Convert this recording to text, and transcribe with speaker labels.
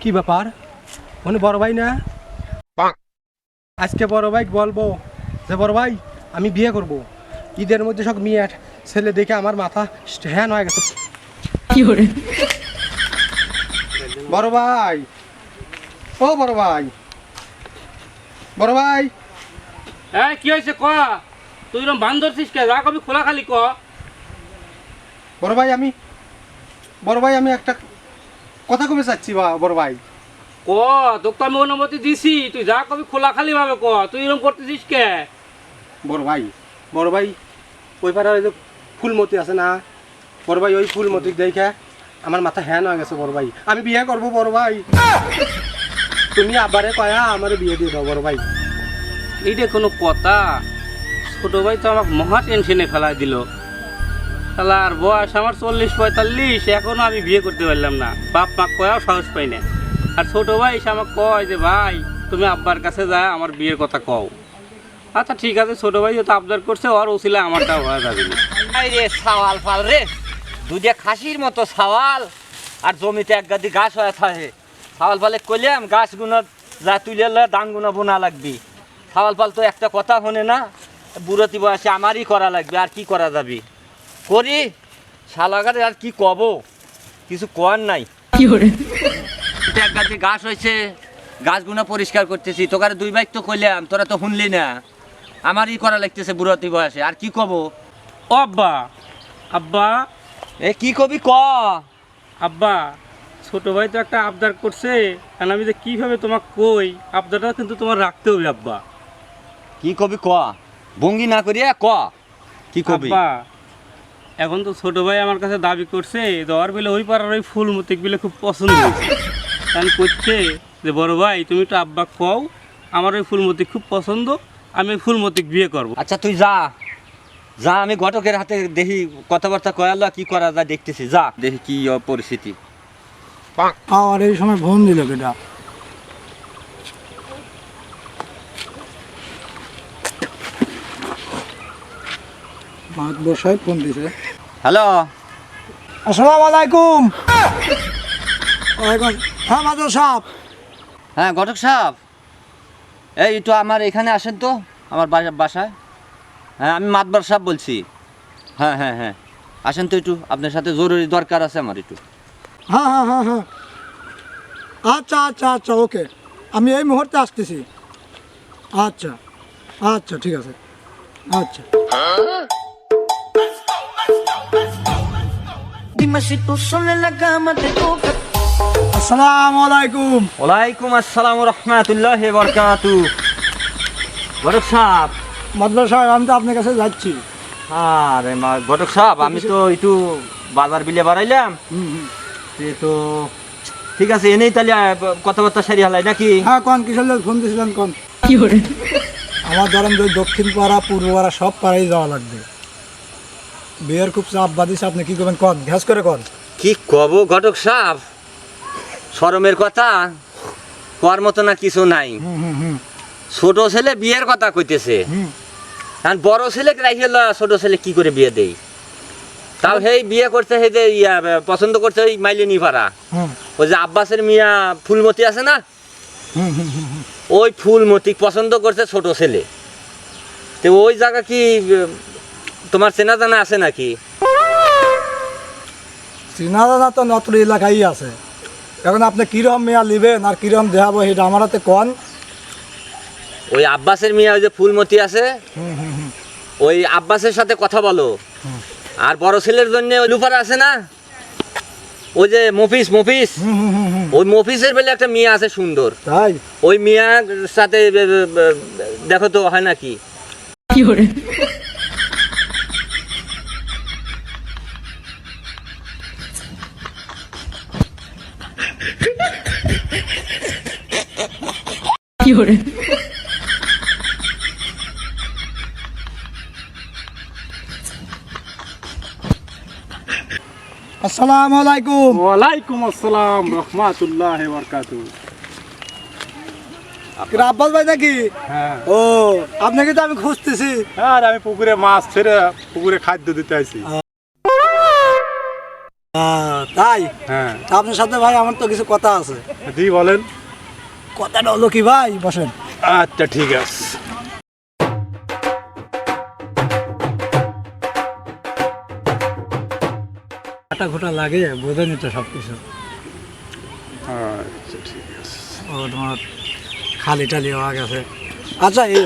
Speaker 1: কি ব্যাপার মানে বড় ভাই না আজকে বড় ভাই বলব যে বড় ভাই আমি বিয়ে করব ঈদের মধ্যে সব মেয়ে ছেলে দেখে আমার মাথা হ্যান হয়ে গেছে বড় ভাই ও বড় ভাই বড় ভাই
Speaker 2: এই কি হয়েছে ক তুই এরকম বান ধরছিস কে যা কবি খোলা খালি ক
Speaker 1: বড় ভাই আমি বড় ভাই আমি একটা কথা কবে চাচ্ছি বা বড় ভাই।
Speaker 2: ক তোকে তো আমি অনুমতি দিছি তুই যা কবি খোলা খালি ভাবে ক তুই এরকম করতেছিস কে?
Speaker 1: বড় ভাই বড় ভাই ওই পাড়ার ওই যে ফুলমতি আছে না বড় ভাই ওই ফুলমতি দেখে আমার মাথা হ্যান হয়ে গেছে বড় ভাই। আমি বিয়ে করব বড় ভাই। তুমি আবারে কয়া আমার বিয়ে দিয়ে দাও বড় ভাই।
Speaker 2: এইটা কোনো কথা। ছোট ভাই তো আমাকে মহা টেনশনে ফেলাই দিল। আর বয়স আমার চল্লিশ পঁয়তাল্লিশ, এখনও আমি বিয়ে করতে পারলাম না। বাপ মাক কয়াও সাহস পাই না। আর ছোট ভাই এসে আমাকে কয় যে, ভাই, তুমি আব্বার কাছে যা, আমার বিয়ের কথা কও। আচ্ছা ঠিক আছে, ছোট ভাই তো আবদার করছে, ওর ওসিলে আমারটাও হয়ে যাবে।
Speaker 3: রে সাওয়াল ফাল রে, দুধে খাসির মতো সাওয়াল, আর জমিতে এক গাদি গাছ হয়ে থাকে। সাওয়াল ফালে কইলাম গাছ গুনা যা তুলে লে ধান গুনা বোনা লাগবি। সাওয়াল ফাল তো একটা কথা শোনে না, বুড়তি বয়সে আমারই করা লাগবে, আর কি করা যাবে? করি? শালাগারে আর কি কব? কিছু কর নাই। এটা এক গাছ হয়েছে গাছগুলো পরিষ্কার করতেছি। তোকারে দুই বাইক তো কইলাম তোরা তো শুনলি না। আমারই করা লাগতেছে বুড়তি বয়সে আর কি কব?
Speaker 2: আব্বা আব্বা।
Speaker 3: এ কি কবি ক?
Speaker 2: আব্বা ছোট ভাই তো একটা আবদার করছে আর আমি যে কীভাবে তোমাকে কই আবদারটা কিন্তু তোমার রাখতে হবে আব্বা।
Speaker 3: কি কবি ক? ভঙ্গি না করিয়া ক? কি কবি?
Speaker 2: আব্বা এখন তো ছোট ভাই আমার কাছে দাবি করছে দেওয়ার বেলে ওই পাড়ার ওই ফুল মতিক বিলে খুব পছন্দ হয়েছে। কারণ করছে যে বড় ভাই তুমি একটু আব্বা কও আমার ওই ফুলমতিক খুব পছন্দ আমি ওই ফুলমতিক বিয়ে করব।
Speaker 3: আচ্ছা তুই যা। যা আমি ঘটকের হাতে দেখি কথাবার্তা কয়ালো কি করা যায় দেখতেছি যা। দেখি কি পরিস্থিতি
Speaker 4: আর এই সময় ফোন দিল কেটা মাত বসায় ফোন দিছে।
Speaker 3: হ্যালো।
Speaker 4: আসসালামু আলাইকুম। হ্যাঁ মাদক সাহেব।
Speaker 3: হ্যাঁ ঘটক সাহেব। এই একটু আমার এখানে আসেন তো আমার বাসা- বাসায়। হ্যাঁ আমি মাতবার সাহেব বলছি। হ্যাঁ হ্যাঁ হ্যাঁ। আসেন তো একটু আপনার সাথে জরুরি দরকার আছে আমার একটু।
Speaker 4: হ্যাঁ হ্যাঁ হ্যাঁ হ্যাঁ। আচ্ছা আচ্ছা আচ্ছা ওকে। আমি এই মুহূর্তে আসতেছি। আচ্ছা আচ্ছা ঠিক আছে। আচ্ছা।
Speaker 5: Dime si tú sola en la cama te toca.
Speaker 4: আসসালামু আলাইকুম।
Speaker 3: ওয়ালাইকুম আসসালাম রহমতুল্লাহ বরকাতু। ঘটক সাহেব।
Speaker 4: সাহেব আমি তো আপনার কাছে যাচ্ছি।
Speaker 3: আরে মা ঘটক সাহেব আমি তো একটু বাজার বিলে বাড়াইলাম। সে তো ঠিক আছে এনেই তাহলে কথাবার্তা সারি হালাই নাকি?
Speaker 4: হ্যাঁ কন জন্য ফোন দিয়েছিলেন কন? আমার ধরেন দক্ষিণ পাড়া পূর্ব পাড়া সব পাড়াই যাওয়া লাগবে। বিয়ের খুব চাপ বাদিস আপনি কি করবেন কন? ঘ্যাস করে কন?
Speaker 3: কি কব ঘটক সাপ? শরমের কথা? কর মতো না কিছু নাই। ছোট ছেলে বিয়ের কথা কইতেছে। আর বড় ছেলে লওয়া, ছোট ছেলে কি করে বিয়ে দেই তাও সেই বিয়ে করতে সেই যে ইয়া পছন্দ করছে ওই মাইলিনি পাড়া ওই যে আব্বাসের মিয়া ফুলমতি আছে না। ওই ফুলমতি পছন্দ করছে ছোট ছেলে। তো ওই জায়গা কি তোমার চেনা জানা আছে নাকি?
Speaker 4: চেনা দাদা তো নতুন এলাকায় আছে। এখন আপনি কিরম মেয়া নিবেন আর কিরম দেখাবো সেটা আমার হাতে কন?
Speaker 3: ওই আব্বাসের মিয়া ওই যে ফুলমতি আছে?
Speaker 4: হুম হুম হুম।
Speaker 3: ওই আব্বাসের সাথে কথা বলো। আর বড় ছেলের জন্য ওই লুপার আছে না? ওই যে মফিস মফিস? ওই মফিসের বেলে একটা মেয়ে আছে সুন্দর।
Speaker 4: তাই?
Speaker 3: ওই মিয়ার সাথে দেখো তো হয় নাকি?
Speaker 4: আসসালামু আলাইকুম।
Speaker 1: ওয়ালাইকুম আসসালাম রহমাতুল্লাহ বরকাতু
Speaker 4: কিরা আব্বাস ভাই নাকি?
Speaker 1: হ্যাঁ।
Speaker 4: ও আপনাকে তো আমি খুঁজতেছি।
Speaker 1: আর আমি পুকুরে মাছ ছেড়ে পুকুরে খাদ্য দিতে আইছি।
Speaker 4: তাই?
Speaker 6: হ্যাঁ।
Speaker 4: আপনার সাথে ভাই আমার তো কিছু কথা আছে।
Speaker 6: জি বলেন।
Speaker 4: কথাটা হলো কি ভাই? বসেন।
Speaker 6: আচ্ছা ঠিক আছে।
Speaker 4: কাটা ঘোটা লাগে বোঝেনি তো সব কিছু
Speaker 6: আচ্ছা ঠিক আছে।
Speaker 4: ও তোমার খালি টালি হওয়া গেছে। আচ্ছা এই